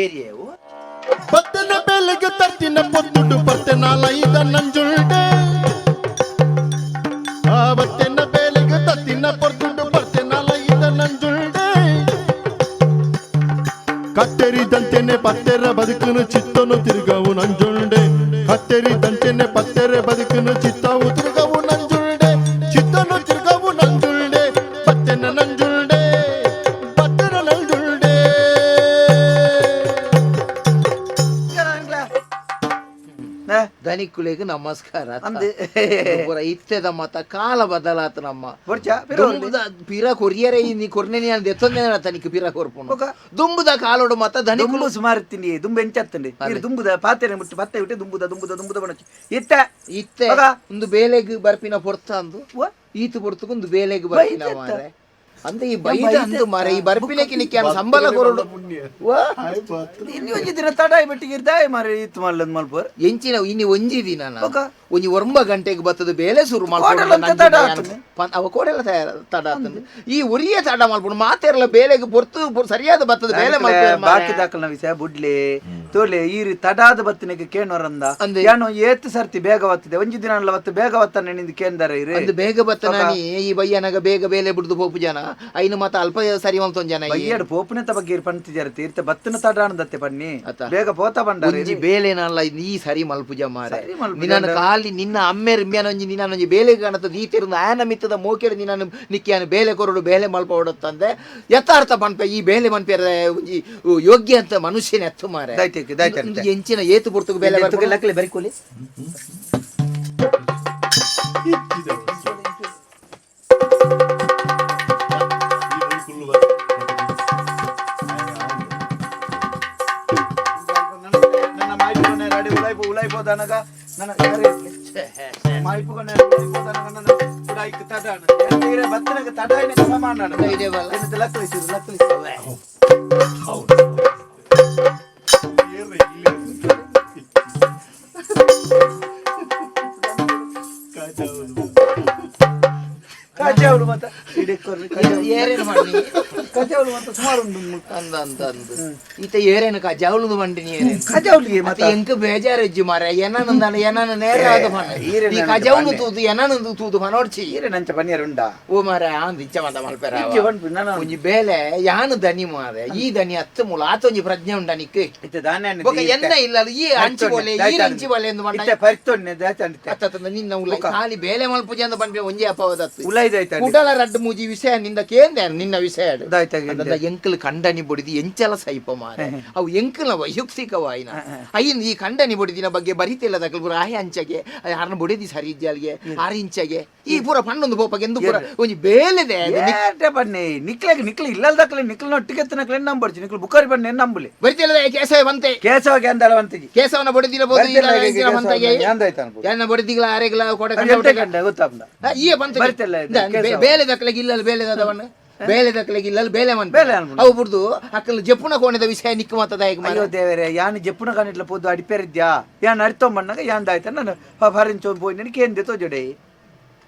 ಏರಿಯಾವು ಬತ್ತನ ಬೆಲೆಗೆ ತರ್ತಿನ ಪೊತ್ತುಡು ಪರ್ತೆನಾಲ ಇದ ನಂಜುಂಡೆ ಆ ಬತ್ತನ ಬೆಲೆಗೆ ತರ್ತಿನ ಪೊರ್ತುಡು ಪರ್ತೆನಾಲ ಇದ ನಂಜುಂಡೆ ಕತ್ತೆರಿದಂತೆನೆ ಪತ್ತೆರ ಬದುಕನು ಚಿತ್ತನು ತಿರುಗವು ನಂಜುಂಡೆ ಕತ್ತೆರಿದಂತೆನೆ ಪತ್ತೆರ ಬದುಕನು ಚಿತ್ತವು ಧನಿಕುಲೆಗೆ ನಮಸ್ಕಾರ ಅಂದೆ. ಪೂರ ಇತ್ತೆದ ಮತ ಕಾಲ ಬದಲಾತ ನಮ್ಮ. ಪೀರ ದುಂಬುದ ಪಿರ ಕೊರಿಯರೆ ನೀ ಕೊರ್ನೆನಿ ಅಂತ ಎತ್ತೊಂದೇ ತನಿಕ್ ಪಿರ ಕೊರ್ಪುಂಡು ದುಂಬುದ ಕಾಲೋಡು ಮತ ಧನಿಕುಲು ಸುಮಾರು ತಿಂಡಿ ದುಂಬು ಎಂಚತ್ತಂಡಿ. ದುಂಬುದ ಪಾತ್ರೆ ಮುಟ್ಟು ಭತ್ತ ಬಿಟ್ಟು ದುಂಬುದ ದುಂಬುದ ದುಂಬುದ ಬಣಚಿ ಇತ್ತ. ಇತ್ತೆ. ಒಂದು ಬೇಲೆಗ್ ಬರ್ಪಿನ ಪೊರ್ತ ಅಂದು? ಈತು ಪೊರ್ತಕ್ಕೊಂದು ಬೇಲೆಗ್ ಬರ್ಪಿನ? ಮಾರೆ. ಅಂದ ಈ ಬೈದ? ಅಂದು ಮಾರೆ ಈ ಬರ್ಪಿನಕ್ಕೆ ನಿಕ್ಕೆ ಸಂಬಳ ಕೊರಡು. ವಾ? ಇನ್ನು ಒಂಜಿ ದಿನ ತಡಾಯಿ ಬಿಟ್ಟಿಗೆ ಇರ್ದಾಯ್ ಮಾರಿ ಇತ್ತು ಮಲ್ಲದ್ ಮಲ್ಪರ್ ಎಂಚಿನ ಇನ್ನು ಒಂಜಿ ದಿನ. ಒಂಜಿ ಒಂಬ ಗಂಟೆಗೆ ಬತ್ತದ ಬೇಲೆ ಶುರು ಆತುಂಡು. ಅವ ಕೋಡೆಲ್ಲ ತಯಾರ ತಡ ಆತಂದು ಈ ಉರಿಯ ತಡ ಮಾಡ್ಬಿಡು ಮಾತೆರ್ಲ ಬೇಲೆಗೆ ಪೊರ್ತು ಸರಿಯಾದ ಬತ್ತದ ಬೇಲೆ ಬಾಕಿ ಮಾಡ್ತಾರೆ ದಾಖಲ ವಿಷಯ ಬುಡ್ಲೆ. ತೋಲೆ ಈರಿ ತಡಾದ ಬತ್ತಿನಕ್ಕೆ ಕೇಣೋರಂದ. ಅಂದೆ. ಯಾನು ಏತ್ ಸರ್ತಿ ಬೇಗ ಬತ್ತಿದೆ ಒಂಜಿ ದಿನ ಅಲ್ಲ ಬತ್ತು ಬೇಗ ಬತ್ತನ ನಿಂದು ಕೇಂದರ ಇರಿ ಅಂದ್ ಬೇಗ ಬತ್ತನಾನಿ ಈ ಬಯ್ಯನಗ ಬೇಗ ಬೇಲೆ ಬಿಡುದು ಪೋಪು ಜನ. ಐನು ಮಾತ ಅಲ್ಪ ಸರಿ ಮಲ್ತೊಂದ್ ಜನ ಈ. ಪೋಪುನೆ ಪೋಪುನೆತ ಬಗ್ಗೆ ಪಂತಿಜಾರ ತೀರ್ಥ. ಬತ್ತಿನ ತಡಾನದತ್ತೆ ಬನ್ನಿ. ಬೇಗ ಪೋತ ಬಂಡಾರ ಒಂಜಿ ಬೇಲೆನಲ್ಲ ನೀ ಸರಿ ಮಲ್ಪುಜ ಮಾರೆ. ನಿನ್ನ ಕಾಲಿ ನಿನ್ನ ಅಮ್ಮೆ ರಿಮ್ಯಾನ ಒಂಜಿ ನಿನ್ನ ಒಂಜಿ ಬೇಲೆ ಕಾಣತ ದೀತಿರುಂದ ಆಯನ ಮಿತ್ತದ ಮೋಕೆಡು ನಿನ್ನ ನಿಕ್ಕಿಯಾನ ಬೇಲೆ ಕೊರಡು ಬೇಲೆ ಮಲ್ಪ ಹೊಡತ್ತಂದೆ. ಯಥಾರ್ಥ ಪನ್ಪೆ ಈ ಬೇಲೆ ಮನ್ಪೆರ ಒಂಜಿ ಯೋಗ್ಯ ಅಂತ ಮನುಷ್ಯನ ಎತ್ತು ಮಾರೆ. ದೈತ್ಯಕ್ಕೆ ದೈತ್ಯ ಒಂದು ಎಂಚಿನ ಏತು ಪುರ್ತುಗು ಬೇಲೆ ಬರ್ಕೊಂಡು ಲಕ್ಕಲೆ ಬರಿಕೋಲಿ ನನ್ನ ಮಾಹಿತಿ ಕೊನೆ ರೆಡಿ ಉಲಾಯ್ಪು ಉಲಾಯ್ಪು ದನಗ ನನ್ನ ಮಾಹಿತಿ ಕೊನೆ ಉಲಾಯ್ಪು ದನಗ ನನ್ನ ಉಡಾಯ್ಕ ತಡಾಣ ಏನ್ತೀರ ಬತ್ತನಗ ತಡಾಯ್ನ ಸಮಾನ ಇದೆವಲ್ಲ. ಏನಂತ ಲಕ್ಕಲಿಸಿರು ಲಕ್ಕಲಿಸಿರು ಅವರು ಮತ್ತೆ ಇಡೀ ಕೊರ್ರಿ ಏರೇನು ಮಾಡಿ ಕಾಜೆ ಅಂತ ಸುಮಾರು ಉಂಟು. ಅಂದ ಅಂತ ಅಂದ. ಈತ ಏರೇನು ಕಾ ಜವಳುದು ಮಂಡಿನಿ ಏರೇನು? ಕಜಾವಲಿಗೆ ಮತ್ತೆ ಎಂಕ ಬೇಜಾರಜ್ಜಿ ಮಾರ ಏನಂದ ಏನನ ನೇರ ಆದ ಬಣ್ಣ ಈ ಕಜವನು. ತೂದು ಎನ್ನನಂದು ತೂದು ಮನೋಡ್ಚಿ ಈರೆ ನಂಚ ಪನಿಯರ್ ಉಂಡಾ ಓ ಮಾರ ಆಂದ್ ಇಚ್ಚ ಮತ ಮಲ್ಪೆರ ಒಂಜಿ ಬೇಲೆ ಯಾನು ದನಿ ಮಾರೆ ಈ ದನಿ ಹತ್ತು ಮೂಲ ಆತೊಂಜಿ ಪ್ರಜ್ಞೆ ಉಂಡ ನಿಕ್ ಎನ್ನ ಇಲ್ಲ ಈ ಅಂಚಿ ಬಲೆ ಈ ಅಂಚಿ ಬೋಲೆ ಎಂದು ಮಂಡ ಇತ್ತೆ ಪರಿತೊನ್ನೆ ಅತ್ತತ್ತಂದ ನಿನ್ನ ಉಲ್ಲ. ಖಾಲಿ ಬೇಲೆ ಮಲ್ಪುಜೆ ಅಂತ ಬಂದ್ಬೆ ಒಂಜಿ ಅಪವದತ್ತು ಉಲೈದಾಯ್ತ ಕುಡಲ ರಡ್ಡು ಮೂಜಿ ವಿಷಯ ನಿಂದ ಕೇಂದ್ರ ನಿನ್ನ ವಿಷಯ ದಾಯ್ತಾಗಿ ಎಂಕಲ್ ಕಂಡನಿ ಬಡಿದಿ ಎಂಚಲ ಸೈಪ ಮಾರೆ ಅವು ಎಂಕಲ ವೈಯಕ್ತಿಕವಾಯಿನ ಅಯ್ಯನ್ ಈ ಕಂಡನಿ ಬಡಿದಿನ ಬಗ್ಗೆ ಬರಿತಿಲ್ಲ ದಕಲ್ ಆಯ ಅಂಚಗೆ ಯಾರನ್ನ ಬಡಿದಿ ಸರಿ ಇದ್ಯಾಲ್ಗೆ ಆರು ಇಂಚಗೆ. ಈ ಪೂರ ಪಣ್ಣೊಂದು ಪೋಪಗೆ ಎಂದು ಪೂರ ಒಂಜಿ ಬೇಲೆದೆ ಬನ್ನಿ ನಿಕ್ಲೆಗೆ ನಿಕ್ಲೆ ಇಲ್ಲದಕ್ಲೆ ನಿಕ್ಲ ಒಟ್ಟಿಗೆ ಎತ್ತನಕ್ಲೆ ನಿಕ್ಲ ನಿಕ್ಲು ಬುಕ್ಕಾರಿ ಬನ್ನಿ ನಂಬಲಿ? ಬರಿತಿಲ್ಲದ ಕೇಸವ ಬಂತೆ. ಕೇಸವಾಗಿ ಬಂತೆ ಕೇಸವನ ಬಡಿದಿರ ಬೋದು ಬಂತೆಗೆ? ಯಾರನ್ನ ಬಡಿದಿಗಳ ಆರೆಗಳ ಕೊಡ ಕಂಡ ಗಂಟೆ ಗೊತ್ತಾಗ್ದ ಈ ಬಂತ ಬರಿತಿಲ್ಲ ಕೇಸವ. ಬೇಲೆ ದಕ್ಕಲೆಗೆ ಇಲ್ಲ ಬೇಲೆ ದವಣ್ಣ ಬೇಲೆ ದಕ್ಕಲೆಗೆ ಇಲ್ಲ ಬೇಲೆ ಮನ್ ಬೇಲೆ. ಅವು ಬಿಡ್ದು ಅಕ್ಕಲ್ ಜಪ್ಪುನ ಕೋಣದ ವಿಷಯ ನಿಕ್ಕ ಮತದ ಹೇಗೆ ಅಯ್ಯೋ ದೇವರೇ ಯಾನ್ ಜಪ್ಪುನ ಕಾಣಿಟ್ಲ ಪೋದು ಅಡಿಪೇರಿದ್ಯಾ? ಯಾನ್ ಅರಿತೊಂಬಣ್ಣಗ ದಾಯ್ತ ನಾನು ಭರಿಂಚೋ ಪೋಯ್ ನಿನ್ ಏನ್ ದೇತೋ ಜೊಡೆ?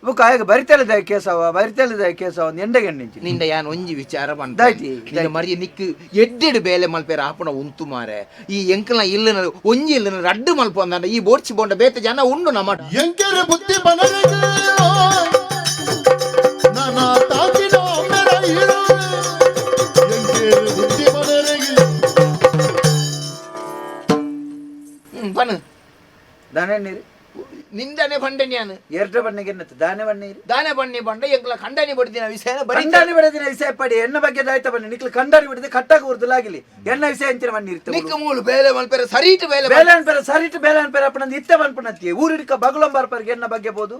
ಬುಕ್ ಆಗ ಬರಿತಲ್ಲದ ಕೇಸವ ಬರಿತಲ್ಲದ ಕೇಸವ ಎಂಡೆಗೆ ಎಣ್ಣಿಂಚಿ ನಿಂದ ಯಾನ್ ಒಂಜಿ ವಿಚಾರ ಬಂದ ದಾಯ್ತಿ, ನಿನ್ನ ಮರಿಯ ನಿಕ್ಕು ಎಡ್ಡೆಡು ಬೇಲೆ ಮಲ್ಪೇರ ಆಪುನ ಉಂತು ಮಾರೆ ಈ ಎಂಕಲ್ನ ಇಲ್ಲನ ಒಂಜಿ ಇಲ್ಲನ ರಡ್ಡು ಮಲ್ಪ ಅಂದ ಈ ಬೋರ್ಚಿ ಬೋಂಡ ಬೇತ ಜನ ಉಂಡು ನಮ್ಮ ಎಂಕೆರೆ ಬುದ್ಧಿ ಬನರಿಗೆ ದಾನೆ நிந்தனை ನಿಂದನೆ ಬಂಡೆ ನಾನು ಎರಡ ಬಣ್ಣಗೆ பண்ணீர் ದಾನೆ பண்ணி ನೀರು ದಾನೆ ಬಣ್ಣಿ ಬಂಡ விஷயம் ಖಂಡನಿ படுத்தின ವಿಷಯ ಬರೀ ಕಂಡಾನಿ ಬಿಡದಿನ ವಿಷಯ ಪಡಿ. ಎಣ್ಣೆ ಬಗ್ಗೆ ದಾಯ್ತ ಬನ್ನಿ. ನಿಕ್ಲು ಕಂಡಾನಿ ಬಿಡದೆ ಕಟ್ಟಾಗ ಉರ್ದಲಾಗಿಲಿ ಎನ್ನ ವಿಷಯ ಅಂಚಿನ ಇರ್ತವೆ ನಿಕ್ಕ ಮೂಲು ಬೇಲೆ ಮಲ್ಪೇರ ಸರಿಟ್ ಬೇಲೆ. ಬೇಲಾನ್ ಪೇರ ಸರಿಟ್ ಬೇಲಾನ್ ಪೇರ ಅಪ್ಪನ ನಿತ್ಯ ಬನ್ಪನತ್ತಿ ಊರಿಡಿಕ ಬಗುಳಂಬಾರ್ ಪರ್ಗೆ ಎನ್ನ ಬಗ್ಗೆ ಬೋದು.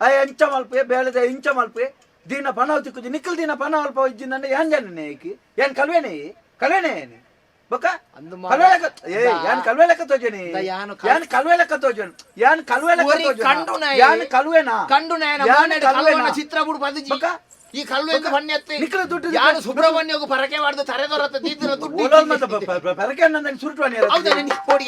ಆ ಇಂಚ ಮಲ್ಪೆ ಬೇಲೆದ ಇಂಚ ಮಲ್ಪೆ ದೀನ ಪನ ತಿಕ್ಕುಜಿ ನಿಕ್ಕಲ್ ದಿನ ಪನ ಅಲ್ಪ ಇಜ್ಜಿಂದ ಏನ್ ಜನ ಏನ್ ಕಲ್ವೇನೇ ಕಲ್ವೇನೆ ಕಲ್ವೇನೆ ಏನಿ ಬೊಕ ಅಂದು ಮಾಡ- ಕಲ್ವೆ ಲೆಕ್ಕ ಏ ಯಾನ್ ಕಲ್ವೆ ಲೆಕ್ಕ ತೋಜನಿ ಯಾನು ಕಲ್- ಯಾನ್ ಕಲ್ವೆ ಲೆಕ್ಕ ತೋಜನ್? ಯಾನ್ ಕಲ್ವೆ ಲೆಕ್ಕ ಕಂಡು ಯಾನ್ ಕಲ್ವೆನಾ? ಕಂಡು ಯಾನ್ ಕಲ್ವೆನಾ? ಚಿತ್ರ ಬಿಡು ಬದಜಿ. ಬೊಕ? ಈ ಕಲ್ಲು ಎಂದು ಬಣ್ಣಿ ಎತ್ತಿ ನಿಕ್ಕಲು ದುಡ್ಡು ಯಾರು ಸುಬ್ರಹ್ಮಣ್ಯಗೂ ಪರಕೆ ಮಾಡ್ದು ತರೆದೊರತ ದೀದಿನ ದುಡ್ಡು ಪರಕೆ ಅನ್ನಂದ್ರೆ ಸುರುಟ್ವಾನಿ ಹೌದಾ ನಿನ್ನ ಕೋಡಿ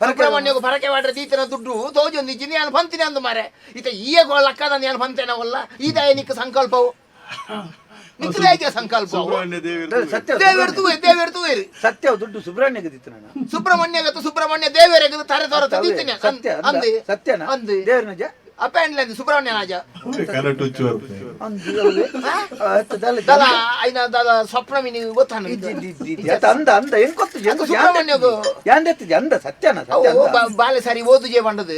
ಸುಬ್ರಹ್ಮಣ್ಯಗೂ ಪರಕೆ ಮಾಡ್ರೆ ದೀತಿನ ದುಡ್ಡು ತೋಜೊಂದು ಇಜ್ಜಿ ನಾನು ಬಂತೀನಿ ಅಂದು ಮಾರೆ ಈತ ಈಗ ಲಕ್ಕದ ನಾನು ಬಂತೇನವಲ್ಲ ಈ ದಯನಿಕ ಸಂಕಲ್ಪವು. ನಿಖಿಲಾಯ್ಕೆ ಸಂಕಲ್ಪ. ಸುಬ್ರಹ್ಮಣ್ಯ ದೇವಿ ಸತ್ಯ ದೇವೇರು ತೂವೆ ದೇವೇರು ತೂವೇರು ಸತ್ಯ ದುಡ್ಡು ಸುಬ್ರಹ್ಮಣ್ಯ ಗದಿತ್ತು ನಾನು? ಸುಬ್ರಹ್ಮಣ್ಯ ಗತ್ತು ಸುಬ್ರಹ್ಮಣ್ಯ ದೇವೇರ ತರೆ ತೋರ ತದೀತೀನಿ ಸತ್ಯ ಅಂದ ಅಂದೆ. ಸತ್ಯನಾ? ಅಂದೆ. ದೇವ್ರ ನಿಜ? ಅಪ್ಯಾಂಡ್ಲ ಸುಬ್ರಹ್ಮಣ್ಯ ರಾಜ ಕರೆಕ್ಟ್ ಹುಚ್ಚುವರು ಅಂದು ಅವ್ವೆ. ಆ, ಅತ್ತದಲ್ಲ ದಲ ಐನ ದಲ ಸ್ವಪ್ನ ಮಿನಿ ಗೊತ್ತಾನ ಅಂದ ಅಂದ ಹೆಂಗ್ ಗೊತ್ತು ಅದು ಸುಬ್ರಹ್ಮಣ್ಯಗೂ. ಯಾಂದೆತ್ತಿಜಿ ಅಂದ ಸತ್ಯನ ಬಾಲೆ ಸರಿ ಓದುಜೆ ಬಂಡದು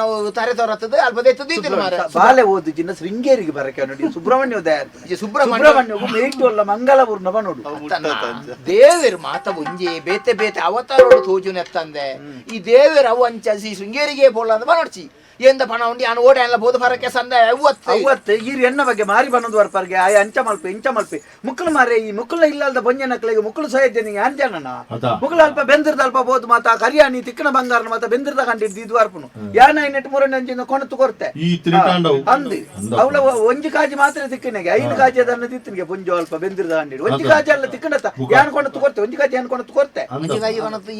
ನಾವು ತರೆ ತೋರತ್ತದು ಅಲ್ಪ ದೆತ್ತದೀತಿನ ಮಾರ ಬಾಲೆ ಓದು ಜಿನ್ನ ಶೃಂಗೇರಿಗೆ ಬರಕ್ಕೆ ನೋಡಿ ಸುಬ್ರಹ್ಮಣ್ಯ ಉದಯ ಸುಬ್ರಹ್ಮಣ್ಯಗೂ ಮೇಟು ಅಲ್ಲ ಮಂಗಳಪೂರ್ಣ ಬನೋಡು ದೇವೇರು ಮಾತ ಒಂಜಿ ಬೇತೆ ಬೇತೆ ಅವತಾರೋಡು ತೋಜುನೆ ಎತ್ತಂದೆ ಈ ದೇವೇರು ಅವು ಅಂಚಿ ಶೃಂಗೇರಿಗೆ ಪೋಲ ಅಂತ ಬನೋಡ್ಚಿ ಎಂದ ಪಣ ಉಂಡಿ ಅನು ಓಡೆ ಎಲ್ಲ ಬೋದು ಫರಕ್ಕೆ ಸಂದ ಅವತ್ತು ಅವತ್ತು ಈ ಎನ್ನ ಬಗ್ಗೆ ಮಾರಿ ಬನ್ನದು ವರ್ಪರ್ಗೆ ಆಯ ಅಂಚ ಮಲ್ಪೆ ಇಂಚ ಮಲ್ಪೆ. ಮುಕ್ಕಳು ಮಾರೆ ಈ ಮುಕ್ಲ ಇಲ್ಲದ ಬೊಂಜ ನಕ್ಲಿಗೆ ಮುಕ್ಕಳು ಸಹಿತ ನಿಂಗೆ ಅಂಜನ ಮುಕ್ಲ ಮುಕ್ಕಳು ಅಲ್ಪ ಬೆಂದಿರ್ದ ಅಲ್ಪ ಬೋದು ಮಾತ ಕರಿಯಾನಿ ತಿಕ್ಕನ ಬಂಗಾರನ ಮಾತ ಬೆಂದ್ರದ ಕಂಡಿದ್ದು ಇದು ವರ್ಪನು ಯಾನ ನೆಟ್ ಮೂರನೇ ಅಂಚಿನ ಕೊಣತು ಕೊರ್ತೆ? ಅಂದಿ. ಅವಳ ಒಂಜಿ ಕಾಜಿ ಮಾತ್ರ ತಿಕ್ಕನಿಗೆ ಐದು ಕಾಜಿ ಅದನ್ನ ತಿತ್ತನಿಗೆ ಪುಂಜು ಅಲ್ಪ ಬೆಂದ್ರದ ಕಂಡಿಡು ಒಂಜಿ ಕಾಜಿ ಅಲ್ಲ ತಿಕ್ಕನತ್ತ ಯಾನ್ ಕೊಣತು ಕೊರ್ತೆ ಒಂಜಿ ಕಾಜಿ ಯಾನ ಕೊಣತು ಕೊರ್ತೆ? ಒಂಜಿ ಕಾಜಿ ಕೊಣತು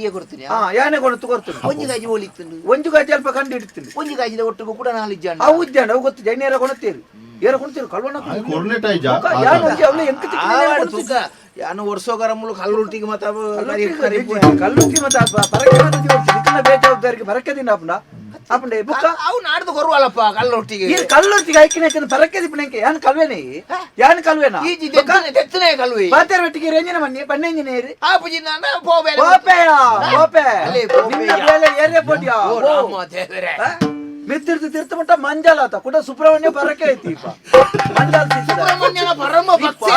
ಹಾ ಯಾನೆ ಕೊಣತು ಕೊರ್ತೀನಿ ಒಂಜಿ ಕಾಜಿ ಹೋಲಿತ್ತು ಒಂಜಿ ಕಾಜಿ ಅಲ್ಪ ಕಂಡಿಡ್ತೀನಿ. ಒಂಜಿ ಗಾಜಿದ ಒಟ್ಟಿಗೂ ಕೂಡ ನಾಲಿಜ್ಜ ಅವು ಉಜ್ಜಾಣ ಅವು ಗೊತ್ತು. ಜೈನ್ಯರ ಕೊಣತೀರಿ ಏರ ಒಂಜಿ ಅವಳು ಎಂಕ ತಿಕ್ಕನೆ ಯಾನು ಮತ್ತೆ ಅಪ್ಪ ಪರಕೆ ಮತ್ತೆ ಜೋಡ್ಸಿ ನಿಕ್ಕನ ಬೇಜವಾಬ್ದಾರಿಗೆ ಪರಕೆ ದಿನ ಅಪ್ಪನ ಅಪ್ಪಂಡೆ ಬುಕ್ಕ ಅವು ನಾಡ್ದು ಕೊರುವಲ್ಲಪ್ಪ ಕಲ್ಲೊಟ್ಟಿಗೆ ಈ ಕಲ್ಲುರ್ತಿಗೆ ಐಕಿನ ದಿಪ್ಪಣಕ್ಕೆ ಯಾನ್ ಕಲ್ವೇನೆ? ಯಾನ್ ಕಲ್ವೇನ? ಈಜಿ ತೆತ್ತನೆ ಕಲ್ವಿ. ಪಾತೇರ್ ಬೆಟ್ಟಿಗೆ ರೇಂಜಿನ ಮನ್ನಿ ಬಣ್ಣೆಂಜಿನೇರಿ ಆಪುಜಿ ಆಪು ಪೋಪೆ ಪೋಪೆ. ಅಲ್ಲಿ ಏರೇ ಪೋಟಿಯ? ಓ ರಾಮ ದೇವರೇ. ಮಿತ್ತಿರ್ದು ತಿರ್ತ ಮಟ್ಟ ಮಂಜಾಲ ಆತ. ಕೂಡ ಸುಬ್ರಹ್ಮಣ್ಯ ಬರಕೆ ಐತಿ ಇಪ್ಪ. ಮಂಜಾಲ ಸುಬ್ರಹ್ಮಣ್ಯನ ಪರಮ ಭಕ್ತಿ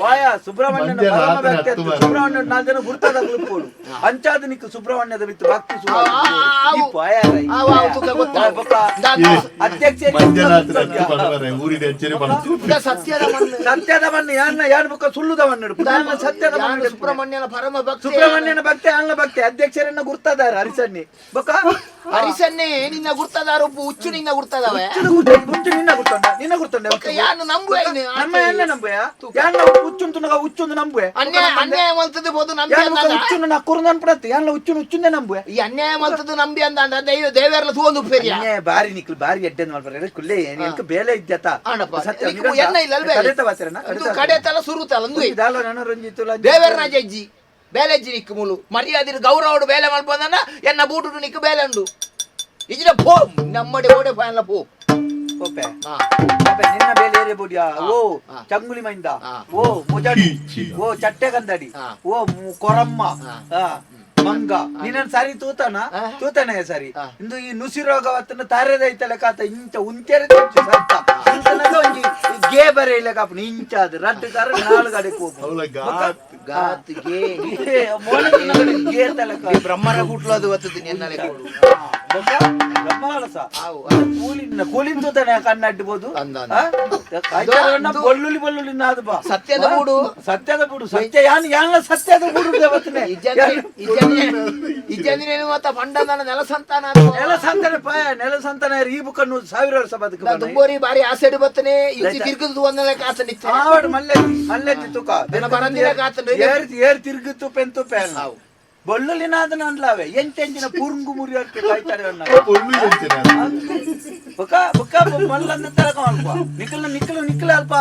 ಪಾಯ ಸುಬ್ರಹ್ಮಣ್ಯನ ಪರಮ ಭಕ್ತಿ. ಸುಬ್ರಹ್ಮಣ್ಯನ ನಾಲ್ಕು ಜನ ಗುರ್ತದ ಗುರುಪೋಡು ಅಂಚಾದ ನಿಕ್ಕು ಸುಬ್ರಹ್ಮಣ್ಯದ ಬಿತ್ತು ಭಕ್ತಿ ಸುಬ್ರಹ್ಮಣ್ಯ. ಪಾಯ. ಅಧ್ಯಕ್ಷ ಸತ್ಯದ ಮಣ್ಣು. ಯಾರನ್ನ ಯಾರು ಬುಕ್ಕ ಸುಳ್ಳುದ ಮಣ್ಣು ಸತ್ಯದ ಮಣ್ಣು ಸುಬ್ರಹ್ಮಣ್ಯನ ಪರಮ ಭಕ್ತಿ? ಸುಬ್ರಹ್ಮಣ್ಯನ ಭಕ್ತಿ ಅಣ್ಣ ಭಕ್ತಿ. ಅಧ್ಯಕ್ಷರನ್ನ ಗುರ್ತದಾರ ಹರಿಸಣ್ಣಿ ಬೊಕ್ಕ? ಹರಿಸನ್ನೇ ನಿನ್ನ ಗುರ್ತದಾರ ಒಬ್ಬ ಹುಚ್ಚು ನಿನ್ನ ಗುರ್ತದವೆ ಹುಚ್ಚು ನಿನ್ನ ಗುರ್ತೊಂಡ ನಿನ್ನ ಗುರ್ತೊಂಡ ಯಾರು ನಂಬುವೆ ಇನ್ನು. ನಮ್ಮ ಎನ್ನ ನಂಬುಯ ಯಾನ ಹುಚ್ಚುಂಟು ನಗ ಹುಚ್ಚುಂದು ನಂಬುವೆ? ಅನ್ಯಾಯ ಅನ್ಯಾಯ ಮಲ್ತದ್ದು ಬೋದು ನಂಬಿ ಯಾನ ಅಂದ ಹುಚ್ಚುಂಡು ನಾ ಕುರುಂದು ಅನ್ಪಡತ್ತೆ ಯಾನ ಹುಚ್ಚುಂಡು ಹುಚ್ಚುಂದೆ ನಂಬುವೆ? ಈ ಅನ್ಯಾಯ ಮಲ್ತದ್ದು ನಂಬಿ ಅಂದ ಅಂದ್ರೆ ದೈವ ದೇವರೆಲ್ಲ ತೂಂದು ಉಪ್ಪೇರಿಯ ಅನ್ಯಾಯ ಬಾರಿ ನಿಕ್ಲು ಬಾರಿ ಎಡ್ಡೆ ಮಾಡ್ಬಾರ ಕುಲ್ಲೆ? ಎಂಕ ಬೇಲೆ ಇದ್ದತ ಆಣಪ್ಪ ಸತ್ಯ ನಿಕ್ಕು ಎನ್ನ ಇಲ್ಲ ಅಲ್ವೇ ಕಡೆತ ವಾಸರನ ಇದು ಕಡೆ ತಲ ಸುರುತಲ್ಲ ಅಂದು ದಾಲ ನನ್ನ ರಂಜಿತುಲ ದೇವರ ಜಜ್ಜಿ ಬೇಲೆಜ್ಜಿ ನಿಕ್ಕು ಮುಲು. ಮರ್ಯಾದಿರು ಗೌರವಡು ಬೇಲೆ ಮಲ್ಪಂದನ ಎನ್ನ ಬೂಟು ನಿಕ್ಕು ಬೇಲೆ ಉಂಡು ಇಜಿನ ಪೋ ನಮ್ಮಡೆ ಓಡೆ ಫೈನಲ್ಲ ಪೋ. ಓಪೆ. ಹಾ. ಓಪೆ ನಿನ್ನ ಬೇಲೆ ಏರೆ ಬೋಡಿಯಾ ಓ ಹಾ. ಚಂಗುಲಿ ಮೈಂದ ಹಾ. ಓ ಮುಜಡಿ. ಓ ಚಟ್ಟೆ ಗಂದಡಿ ಹಾ. ಓ ಮು- ಕೊರಮ್ಮ. ಹಾ. ಹಾ. ಮಂಗ. ನಿನ್ನ ಸಾರಿ ತೂತನ? ಹಾ. ತೂತಾನೆ ಸರಿ. ಹಾ. ಇಂದು ಈ ನುಸಿರೋಗವತ್ತನ ಐತಲೆ ಕಾತ ಇಂಚ ಉಂಚೆರೆ ಸತ್ತ ಇಂಚನಗ ಒಂಜಿ ಗೇ ಬರೆ ಇಲ್ಲ ಕಾಪನ ಇಂಚ ಅದು ರಡ್ಡು ಕಾರ ನಾಳು ಗಡೆ ಕೋಪ ಅವಳ ಗಾತ್ ಗಾತ್ಗೆ ಗೇ. ಬ್ರಹ್ಮರ ಗುಟ್ಲು ಅದು ಒತ್ತದು ಎನ್ನಲೆ. ಕೊಡು ಆವು ಕೂಲಿನ ಕೂಲಿನ ತೂತಾನೆ ಕಣ್ಣಡ್ಬೋದು ಅಂದ ಅಂದ. ಕಾಯ್ತಾರಣ್ಣ ಬೊಲ್ಲುಲಿ ಬೊಲ್ಲುಲಿ ನಾದು ಬಾ ಸತ್ಯದ ಬೂಡು ಸತ್ಯದ ಬುಡು ಸತ್ಯ ಯಾನ್ ಯಾನ್ ಸತ್ಯದ ಬುಡು ದೇವತನೆ ಇಜ್ಜಂದಿನೇನು ಮತ್ತ ಪಂಡನ ನೆಲ ಸಂತಾನ ಅದು. ನೆಲ ಸಂತಾನ ಪಾಯ ನೆಲ ಸಂತಾನ ಈ ಬುಕ್ಕನ್ನು ಸಾವಿರ ವರ್ಷ ಬದುಕು ನಾ ದುಂಬೋರಿ ಬಾರಿ ಆಸೆಡ್ ಬತ್ತನೆ ಇಜ್ಜಿ ತಿರ್ಗದು ಒಂದಲೆ ಕಾಸ ನಿತ್ತೆ ಆವಡ್ ಮಲ್ಲೆತ್ತಿ ಮಲ್ಲೆತ್ತಿ ತುಕ ದಿನ ಬರಂದಿನ ಕಾತಂಡು ಏರ್ ಏರ್ ತಿರುಗಿತ್ತು ಪೆಂತು ಪೆನ್ ಅವು. ಅದನ್ನ ಅನ್ಲಾವೆ ಎಂಟೆಂಚಿನ ಪುರುಂಗು ಮುರಿಯೋರ್ಕೆ ಕಾಯ್ತಾರೆ ಅಣ್ಣ ಪೊಳ್ಳು ಹೆಚ್ಚಿನ ಬುಕ್ಕ ಬುಕ್ಕ ಮಲ್ಲನ್ನ ತರಕ ಅಲ್ಪ ನಿಕ್ಕಲ ನಿಕ್ಕಲ ನಿಕ್ಕಲ ಅಲ್ಪ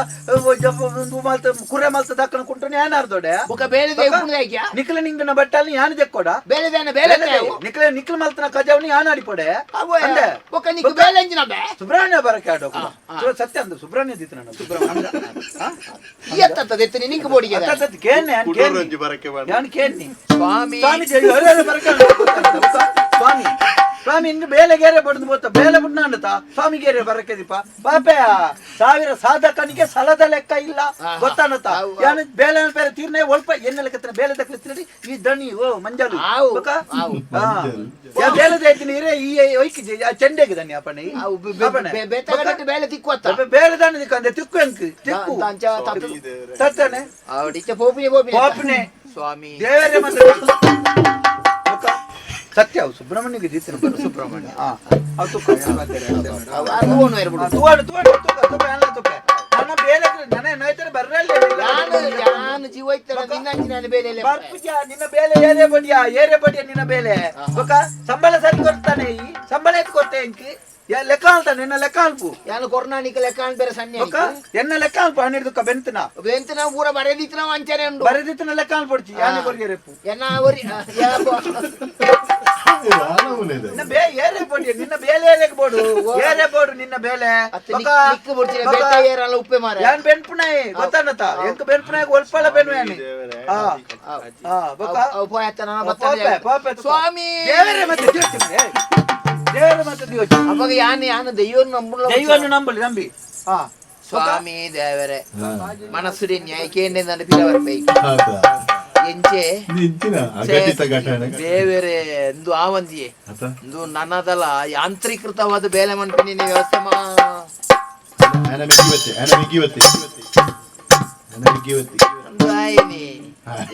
ಮಲ್ತ ಕುರೆ ಮಲ್ತ ದಕ್ಕನ ಕುಂಟು ಯಾನ್ ಅರ್ದೋಡೆ ಬೊಕ ಬೇರೆ ದೇ ಉಪ್ಪುನ ಯಾಕ್ಯಾ ನಿಕ್ಕಲ ನಿಂಗನ ಬಟ್ಟಲ್ಲಿ ಯಾನ್ ಜಕ್ಕೋಡ ಬೇರೆ ದೇನ ಬೇರೆ ದೇವು ನಿಕ್ಕಲ ನಿಕ್ಕಲ ಮಲ್ತನ ಕಜಾವನಿ ಯಾನ್ ಆಡಿಪೋಡೆ ಅವೇ ಅಂದೆ ಬೊಕ ನಿಕ್ಕು ಬೇಲೆ ಎಂಜಿನ ಬೇ ಸುಬ್ರಹ್ಮಣ್ಯ ಬರಕ್ಕೆ ಆಡೋ ಸತ್ಯ ಅಂದ ಸುಬ್ರಹ್ಮಣ್ಯ ದಿತ್ತು ನಾನು ಸುಬ್ರಹ್ಮಣ್ಯ ಎತ್ತದ ಎತ್ತನಿ ನಿಂಕು ಬೋಡಿಗೆ ಅತ್ತ ಸತ್ಯ ಕೇನೆ ಯಾನ್ ಸ್ವಾಮಿ ಇನ್ನು ಬೇಲೆ ಗೆರೆ ಬಡ್ದು ಬೋತ ಬೇಲೆ ಬಿಡ್ನ ಅಂಡತ ಸ್ವಾಮಿ ಗೆರೆ ಬರಕ್ಕೆ ದೀಪ ಪಾಪೆಯ ಸಾವಿರ ಸಾಧಕನಿಗೆ ಸಲದ ಲೆಕ್ಕ ಇಲ್ಲ. ಗೊತ್ತಾನತ. ಯಾನು ಬೇಲೆ ಬೇರೆ ತೀರ್ನೆ ಒಲ್ಪ ಎನ್ನ ಲೆಕ್ಕ ಬೇಲೆ ದಕ್ಕಲಿಸ್ತೀರಿ ಈ ದಣಿ ಓ ಮಂಜಾಲು. ಬೇಲೆದ ಐತಿನಿ ಇರೇ ಈ ಒಯ್ಕಿ ಆ ಚೆಂಡೆಗೆ ದಣಿ ಅಪ್ಪಣೆ ಬೇಲೆ ತಿಕ್ಕುವತ್ತ ಬೇಲೆ ದಾಣಿ ದಿಕ್ಕಂದೆ ತಿಕ್ಕು ಎಂಕ್ ತಿಕ್ಕು. ತತ್ತನೆ. ಪೋಪಿನೆ ಪೋಪಿನೆ. ಸ್ವಾಮಿ. ದೇವರೇ ಮತ್ತೆ? ಸತ್ಯ ಅವು ಸುಬ್ರಹ್ಮಣ್ಯಗೆ ದಿತ್ತಿನ ಬರು ಸುಬ್ರಹ್ಮಣ್ಯ. ಹಾ. ಅವು ತುಕ ಏನು ಮಾತಾಡಿ ಅಷ್ಟೇ ಮಾಡು. ಅವು ಅನುಭವನು ಇರ್ಬಿಡು ತುವಾಡು ತುವಾಡು ತುಕ ತುಕ ಎಲ್ಲ ತುಕ ನನ್ನ ಬೇಲೆ ನನ್ನ ನಾಯ್ತಾರೆ ಬರ್ರಲ್ಲ ಯಾನು ಯಾನು ಜೀವ ಇತ್ತಲ್ಲ ನಿನ್ನಂಚಿನ ಬೇಲೆ ಬರ್ಪುಜ ನಿನ್ನ ಬೇಲೆ ಏರೆ ಬಡಿಯ ಏರೆ ಬಡಿಯ ನಿನ್ನ ಬೇಲೆ? ಗೊಕ್ಕ ಸಂಬಳ ಸರಿ ಕೊಡ್ತಾನೆ ಈ. ಸಂಬಳ ಎತ್ ಕೊಡ್ತೆ ಎಂಕಿ? ಯಾ ಲೆಕ್ಕ ಅಲ್ತ ನಿನ್ನ ಲೆಕ್ಕ ಅಲ್ಪು ಯಾನು ಕೊರ್ನಾನಿಕ ಲೆಕ್ಕ ಬೇರೆ ಸಣ್ಣ ಬೊಕ್ಕ ಎನ್ನ ಲೆಕ್ಕ ಅಲ್ಪ ಹನ್ನೆರಡು ಬೆಂತನ. ಎಂತ ಪೂರ ಬರೆದಿತ್ತು ವಂಚನೆ ಉಂಡು. ಬರೆದಿತ್ತನ ಲೆಕ್ಕ ಅಲ್ಪಡ್ಚಿ ಯಾನೆ ಕೊರ್ಗೆ ರೆಪ್ಪು ಎನ್ನ ಅವರಿ ಯಾಕೋ ಆನವನಿದೆ. ನಿನ್ನ ಬೇ ಏರೆ ಬೋಡಿ ನಿನ್ನ ಬೇಲೆ ಏರೆಗೆ ಬೋಡು. ಏರೆ ಬೋಡು ನಿನ್ನ ಬೇಲೆ. ಅತ್ತೆ ಬೊಕ್ಕ ನಿಕ್ ಬಿಡ್ತೀನಿ ಬೊಕ್ಕ ಬೆಟ್ಟ ಏರಲ್ಲ ಉಪ್ಪೆ ಮಾರ ಯಾನ್ ಬೆನ್ಪುನಾಯಿ ಗೊತ್ತಾನತ ಎಂಕ ಬೆನ್ಪುನಾಯಿ ಒಲ್ಪಳ ಬೆನ್ನು ಯಾನಿ ಹಾ. ಹಾ ಬೊಕ್ಕ ಅವು ಪೋಯತ್ತ ನನ್ನ ಪಾಪೆ, ಮತ್ತೆ ಪಾಪೆ ತುಕ. ಸ್ವಾಮಿ! ದೇವರೇ ಮತ್ತೆ ದಿಯೋಚನೆ ದೇವರೇ ಮತ್ತೆ ದಿಯೋಚನೆ ಅವಾಗ ಯಾನು ಯಾನು ದೈವ ನಂಬುಲ್ಲ ದೈವನು ನಂಬಲಿ ನಂಬಿ. ಹಾ. ಸ್ವಾಮಿ ದೇವರೇ. ಹಾ. ಮನಸ್ಸುಡಿ ನ್ಯಾಯಕೇಂದ್ರ ನನ್ನ ಪಿಲವರ ಪೈ ನಿಂಚಿನ ಅಘಟಿತ ಘಟನೆ ದೇವರೇ ಎಂದು ಆವಂದಿಯೇ. ಆತ. ಇದು ನನ್ನದಲ್ಲ ಯಾಂತ್ರೀಕೃತವಾದ ಬೇಲೆ ಮನ್ಪಿನಿ ವ್ಯವಸ್ಥೆ ಮಾ ಆನ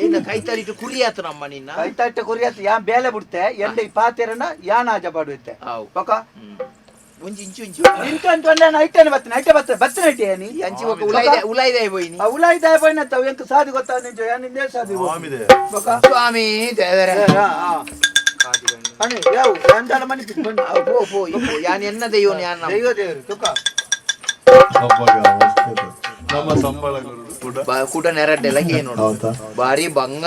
ಇನ್ನು ಕುರಿಯಾತು ನಮ್ಮ ನಿನ್ನ. ಕೈ ತಟ್ಟೆ ಕುರಿಯತ್ ಯಾ ಬೇಲೆ ಬಿಡ್ತೆ ಎಲ್ಲಿ ಪಾತಿರನ ಯಾನ ಆಜ ಬಾಡುತ್ತೆ. ಹೌ ಬೊಕ್ಕ ಒಂಜಿ ಇಂಚು ಇಂಚು ನಿಂತು ಅಂತ ನೈಟೇನೆ ಬರ್ತೇನೆ ನೈಟೆ ನೀ? ಅಂಚಿ ಉಲಾಯ್ದೆ ಉಲಾಯ್ದೆ ಆ ಪೋಯಿನ ಬೈನ ತಾವು ಎಂಕ ಸಾದಿ ಗೊತ್ತಾ ನಿಂಜ? ಯಾ ನಿಂದೆ ಸಾದಿ ಸ್ವಾಮಿ ದೇವರೇ. ಅಣಿ ಯಾವ? ಅಂದಾಲ ಮನಿ ಬಣ್ಣ ಅವು ಪೋ ಪೋ ಇಪ್ಪು ಯಾನ್ ಎನ್ನ ದೈವನ್ ಯಾನ್ ನಮ್ಮ? ದೈವ ದೇವರು ತುಕ ನಮ್ಮ ಸಂಬಳಗಳು ಕೂಟ ನೆರಡ್ಡೆಲ್ಲ ಏನು ಬಾರಿ ಬಂಗ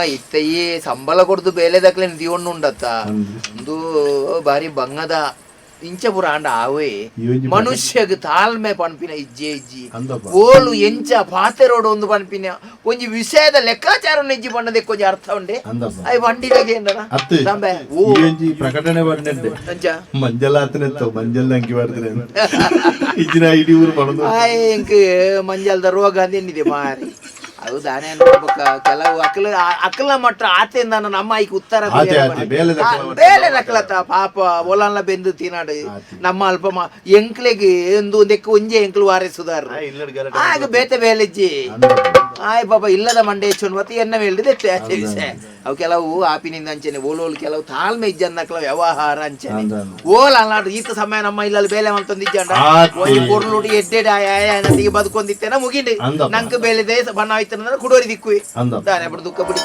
ಈ ಸಂಬಳ ಕೊಡ್ದು ಬೇಲೆ ದಕ್ಲೆ ದಿವಣ್ಣು ಉಂಡತ್ತ. ಒಂದು ಬಾರಿ ಬಂಗದ. ಇಂಚ ಪುರ ಆಂಡ ಆವೇ ಇವಂಜಿ ಮನುಷ್ಯಗ್ ತಾಳ್ಮೆ ಪನ್ಪಿನ ಇಜ್ಜೆ ಇಜ್ಜಿ ಅಂದಪ್ಪ ಓಲು ಎಂಚ ಪಾತೆರೋಡು ಒಂದು ಪನ್ಪಿನ ಒಂಜಿ ವಿಷಯದ ಲೆಕ್ಕಾಚಾರ ನೆಜ್ಜಿ ಪಣ್ಣದೆ ಕೊಂಚ ಅರ್ಥ ಉಂಡೆ ಅಂದಪ್ಪ ಅಯ್ಯ ಬಂಡಿಲಾಗೆ ಏನರ ಅತ್ತೆ ದಂಬೆ ಓ ಈ ಒಂಜಿ ಪ್ರಕಟಣೆ ಬಂಡೆ ಅಂಚ ಮಂಜಲ್ ಆತನೆತ್ತ ಮಂಜಲ್ ಅಂಕಿ ಮಾಡ್ತಾರೆ ಇಜ್ಜಿನ ಇಡೀ ಊರು ಪಡೆದು ಆಯ್ ಇಂಕ್ ಮಂಜಲ್ದ ರೋಗ ಅಂದೇನಿದೆ ಮಾರಿ ಅದು ದಾನೆ ಅನ್ಕೋಬೇಕ ಕೆಲವು ಅಕ್ಕಲ ಅಕಲ ಮಟ್ಟ ಆತೆಯಿಂದ ನಮ್ಮ ಐಕ್ ಉತ್ತರ ಆತೆ ಆತೆ. ಬೇಲೆ ನಕ್ಲತ್ತ ಪಾಪ ಒಲನ್ಲ ಬೆಂದು ತಿನ್ನಾಡು ಆತಿ. ನಮ್ಮ ಅಲ್ಪ ಮ- ಎಂಕ್ಲೆಗೆ ಒಂದು ಒಂದೆಕ್ಕ ಒಂಜೆ ಎಂಕ್ಲು ವಾರಿಸುದಾರ ಆಗ ಬೇತೆ ಬೇಲೆಜ್ಜಿ. ಆಯ್ ಬಾಬಾ ಇಲ್ಲದ ಮಂಡೆ ಹೆಚ್ಚು ಮತ್ತೆ ಎನ್ನ ಹೇಳಿದೆ ಆಚೆ ವಿಷಯ. ಅವು ಕೆಲವು ಆಪಿನಿಂದ ಅಂಚನೆ ಓಲೋಲ್ ಕೆಲವು ತಾಳ್ಮೆ ಇಜ್ಜನ್ನಕ್ಲ ವ್ಯವಹಾರ ಅಂಚನೆ. ಓಲ್ ಅಲ್ಲಾಡು ಈತ ಸಮಯ ನಮ್ಮ ಇಲ್ಲಲ್ಲಿ ಬೇಲೆ ಮಂತೊಂದಿಜ್ಜಂಡ ಆತಿ. ಒಂಜಿ ಕೊರ್ಲುಡಿ ಎಡ್ಡೆಡ್ ಆಯ ನಟಿಗೆ ಬದುಕೊಂದಿತ್ತೇನ ಮುಗಿಂಡು. ನಂಗೆ ಬೇಲೆದೆ ಬಣ್ಣ ಆಯ್ತು ಕುಡೋರಿ ದಿಕ್ಕು ಅಂದಪ್ಪ ದಾನೆ ಬಿಡು ದುಃಖ ಬಿಡಿ.